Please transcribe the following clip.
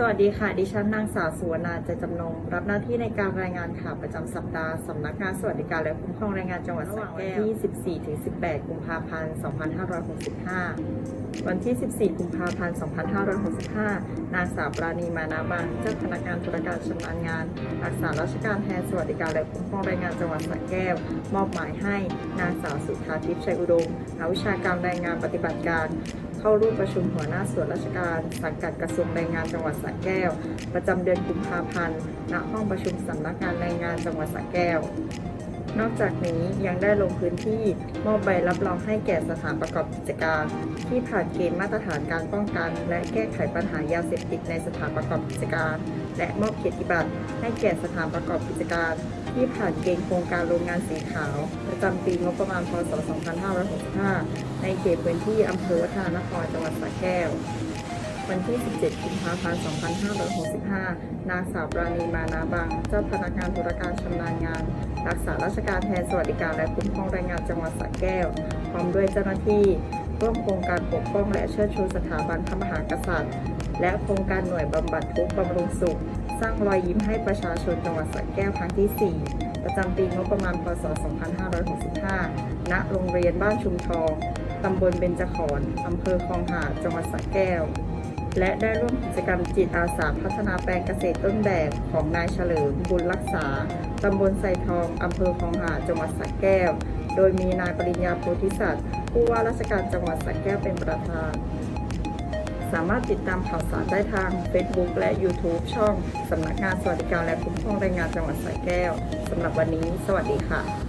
สวัสดีค่ะ ดิฉันนางสาวสุวรรณาใจจำนง รับหน้าที่ในการรายงานข่าวประจำสัปดาห์สำนักงานสวัสดิการและคุ้มครองแรงงานจังหวัดสระแก้วที่14ถึง18 กุมภาพันธ์ 2565 วันที่ 14 กุมภาพันธ์ 2565 นางสาวปราณีมานาบังเจ้าพนักงานธุรการชำนาญงาน รักษาราชการแทนสวัสดิการและคุ้มครองแรงงานจังหวัดสระแก้ว มอบหมายให้นางสาวสุธาทิพย์ชัยอุดมนักวิชาการแรงงานปฏิบัติการ เข้าร่วมประชุมหัวหน้าส่วนราชการสังกัดกระทรวงแรงงานจังหวัดสระแก้ว ประจำเดือนกุมภาพันธ์ ณ ห้องประชุมสำนักงานแรงงานจังหวัดสระแก้ว นอกจากนี้ยังได้ลงพื้นที่มอบใบรับรองให้แก่สถานประกอบกิจการ ที่ผ่านเกณฑ์มาตรฐานการป้องกัน และแก้ไขปัญหายาเสพติดในสถานประกอบกิจการ และมอบเกียรติบัตรให้แก่สถานประกอบกิจการ ที่ผ่านเกณฑ์โครงการโรงงานสีขาว ประจำปีงบประมาณพศ 2565 ในเขตพื้นที่อำเภอวัฒนานครจังหวัดสระแก้ว วันที่ 17 กุมภาพันธ์ 2565 นางสาวปราณีมานาบัง เจ้าพนักงานธุรการชำนาญงาน รักษาราชการแทนสวัสดิการและคุ้มครองแรงงานจังหวัดสระแก้ว พร้อมด้วยเจ้าหน้าที่ ร่วมโครงการปกป้องและเชิดชูสถาบันพระมหากษัตริย์ และโครงการหน่วยบำบัดทุกข์บำรุงสุข สร้างรอยยิ้มให้ประชาชนจังหวัดสระแก้วครั้งที่ 4 ประจำปีงบประมาณ พศ 2565 ณ โรงเรียนบ้านชุมทองตำบลเบญจขอนอำเภอคลองหาด จังหวัดสระแก้ว และได้ร่วมกิจกรรมจิตอาสาพัฒนาแปลงเกษตรต้นแบบของนายเฉลิมบุญรักษา ตำบลไซทอง อำเภอคลองหาดจังหวัดสระแก้ว โดยมีนายปริญญาโพธิสัตว์ผู้ว่าราชการจังหวัดสระแก้วเป็นประธาน สามารถติดตามข่าวสารได้ทาง Facebook และ YouTube ช่อง สำนักงานสวัสดิการและคุ้มครองแรงงานจังหวัดสระแก้ว สำหรับวันนี้ สวัสดีค่ะ